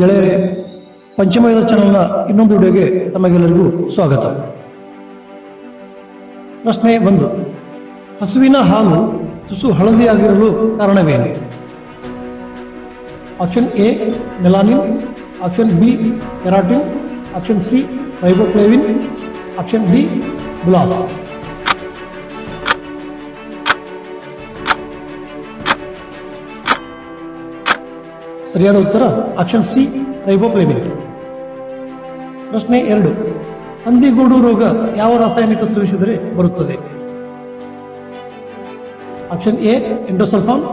ಗೆಳೆಯರೇ ಪಂಚಮಯದ ಚಾನಲ್ನ ಇನ್ನೊಂದು ವಿಡಿಯೋಗೆ ತಮಗೆಲ್ಲರಿಗೂ ಸ್ವಾಗತ. ಪ್ರಶ್ನೆ ಒಂದು, ಹಸುವಿನ ಹಾಲು ತುಸು ಹಳದಿಯಾಗಿರಲು ಕಾರಣವೇನು? Option A melanin option B keratin option C riboflavin option D bless ಸರಿಯಾದ ಉತ್ತರ ಆಪ್ಷನ್ ಸಿ ರೈಬೋಕ್ಲೇವಿನ್ ಪ್ರಶ್ನೆ ಎರಡು, ಹಂದಿಗೂಡು ರೋಗ ಯಾವ ರಾಸಾಯನಿಕ ಸೇವಿಸಿದರೆ ಬರುತ್ತದೆ? Option A endosulfan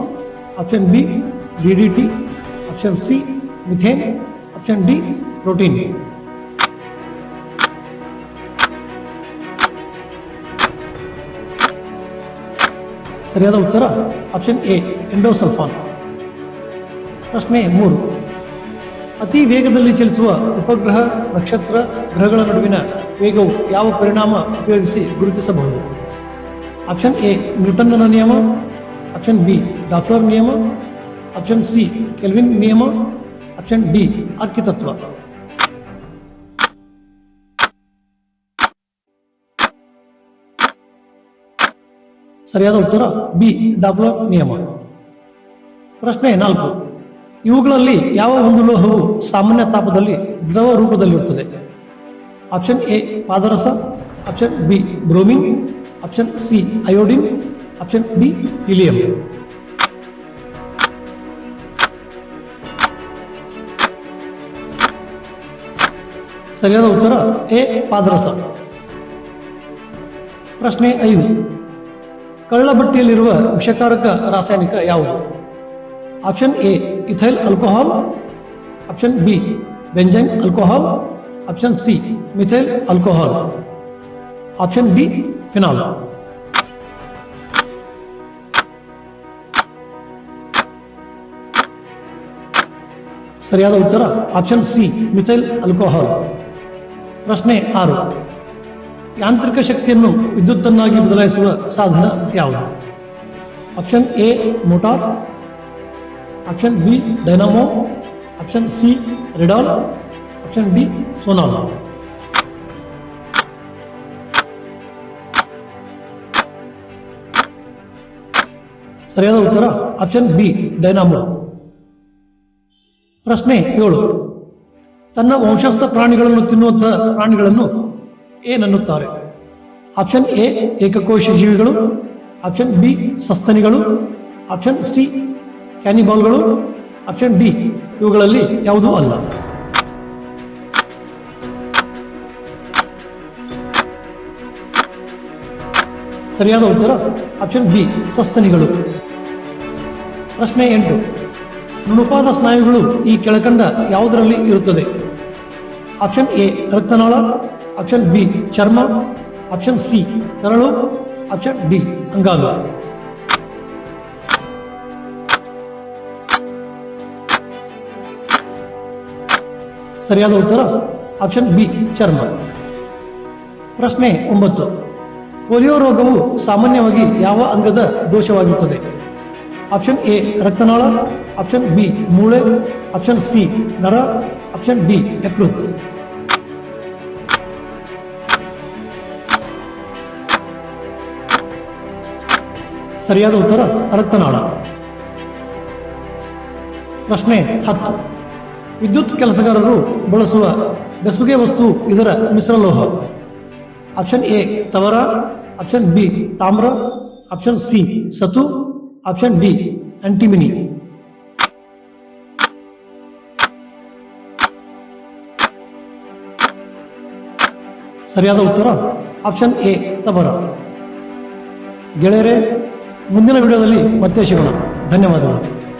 option B DDT option C methane option D protein ಸರಿಯಾದ ಉತ್ತರ ಆಪ್ಷನ್ ಎ ಎಂಡೋಸಲ್ಫಾನ್ ಪ್ರಶ್ನೆ ಮೂರು. ಅತಿ ವೇಗದಲ್ಲಿ ಚಲಿಸುವ ಉಪಗ್ರಹ, ನಕ್ಷತ್ರ ಗ್ರಹಗಳ ನಡುವಿನ ವೇಗವು ಯಾವ ಪರಿಣಾಮ ಉಪಯೋಗಿಸಿ ಗುರುತಿಸಬಹುದು? ಆಪ್ಷನ್ ಎ, ನ್ಯೂಟನ್ನ ನಿಯಮ. ಆಪ್ಷನ್ ಬಿ, ಡಾಫ್ಲರ್ ನಿಯಮ. ಆಪ್ಷನ್ ಸಿ, ಕೆಲ್ವಿನ್ ನಿಯಮ. ಆಪ್ಷನ್ ಡಿ, ಆರ್ಕಿತತ್ವ. ಸರಿಯಾದ ಉತ್ತರ ಬಿ, ಡಾಫ್ಲರ್ ನಿಯಮ. ಪ್ರಶ್ನೆ ನಾಲ್ಕು. ಇವುಗಳಲ್ಲಿ ಯಾವ ಒಂದು ಲೋಹವು ಸಾಮಾನ್ಯ ತಾಪದಲ್ಲಿ ದ್ರವ ರೂಪದಲ್ಲಿರುತ್ತದೆ? Option A, ಪಾದರಸ. Option B, bromine. Option C, iodine. Option D, helium. ಸರಿಯಾದ ಉತ್ತರ ಎ, ಪಾದರಸ. ಪ್ರಶ್ನೆ ಐದು. ಕಳ್ಳಬಟ್ಟಿಯಲ್ಲಿರುವ ವಿಷಕಾರಕ ರಾಸಾಯನಿಕ ಯಾವುದು? Option A ethyl alcohol option B benzene alcohol option C methyl alcohol option D phenol ಸರಿಯಾದ ಉತ್ತರ ಆಪ್ಷನ್ ಸಿ ಮಿಥೈಲ್ ಆಲ್ಕೋಹಾಲ್ ಪ್ರಶ್ನೆ ಆರು ಯಾಂತ್ರಿಕ ಶಕ್ತಿಯನ್ನು ವಿದ್ಯುತ್ತನ್ನಾಗಿ ಬದಲಾಯಿಸುವ ಸಾಧನ ಯಾವುದು option A motor option B dynamo option C ರೆಡಾಲ್ option D ಸೋನಾಲ್ ಸರಿಯಾದ ಉತ್ತರ ಆಪ್ಷನ್ ಬಿ ಡೈನಾಮೋ ಪ್ರಶ್ನೆ ಏಳು. ತನ್ನ ವಂಶಸ್ಥ ಪ್ರಾಣಿಗಳನ್ನು ತಿನ್ನುವಂತಹ ಪ್ರಾಣಿಗಳನ್ನು ಏನನ್ನುತ್ತಾರೆ ಆಪ್ಷನ್ ಎ ಏಕಕೋಶ ಜೀವಿಗಳು. ಆಪ್ಷನ್ ಬಿ ಸಸ್ತನಿಗಳು. ಆಪ್ಷನ್ ಸಿ ಕ್ಯಾನಿಬಾಲ್ಗಳು ಆಪ್ಷನ್ ಡಿ, ಇವುಗಳಲ್ಲಿ ಯಾವುದೂ ಅಲ್ಲ. ಸರಿಯಾದ ಉತ್ತರ ಆಪ್ಷನ್ ಬಿ, ಸಸ್ತನಿಗಳು. ಪ್ರಶ್ನೆ ಎಂಟು. ನುಣುಪಾದ ಸ್ನಾಯುಗಳು ಈ ಕೆಳಕಂಡ ಯಾವುದರಲ್ಲಿ ಇರುತ್ತದೆ? ಆಪ್ಷನ್ ಎ, ರಕ್ತನಾಳ, ಆಪ್ಷನ್ ಬಿ, ಚರ್ಮ, ಆಪ್ಷನ್ ಸಿ ಕರಳು ಆಪ್ಷನ್ ಡಿ, ಅಂಗಾಂಗ. ಸರಿಯಾದ ಉತ್ತರ? ಆಪ್ಷನ್ ಬಿ ಚರ್ಮ. ಪ್ರಶ್ನೆ ಒಂಬತ್ತು. ಪೋಲಿಯೋ ರೋಗವು ಸಾಮಾನ್ಯವಾಗಿ ಯಾವ ಅಂಗದ ದೋಷವಾಗಿರುತ್ತದೆ? ಆಪ್ಷನ್ ಎ ರಕ್ತನಾಳ. ಆಪ್ಷನ್ ಬಿ ಮೂಳೆ. ಆಪ್ಷನ್ ಸಿ ನರ. ಆಪ್ಷನ್ ಡಿ ಯಕೃತ್. ಸರಿಯಾದ ಉತ್ತರ, ರಕ್ತನಾಳ. ಪ್ರಶ್ನೆ ಹತ್ತು. ವಿದ್ಯುತ್ ಕೆಲಸಗಾರರು ಬಳಸುವ ಬೆಸುಗೆ ವಸ್ತು ಇದರ ಮಿಶ್ರಲೋಹ ಆಪ್ಷನ್ ಎ, ತವರ. ಆಪ್ಷನ್ ಬಿ, ತಾಮ್ರ. ಆಪ್ಷನ್ ಸಿ, ಸತು. Option D, antimony. ಸರಿಯಾದ ಉತ್ತರ? ಆಪ್ಷನ್ ಎ, ತವರ. ಗೆಳೆಯರೇ, ಮುಂದಿನ ವಿಡಿಯೋದಲ್ಲಿ ಮತ್ತೆ ಸಿಗೋಣ. ಧನ್ಯವಾದಗಳು.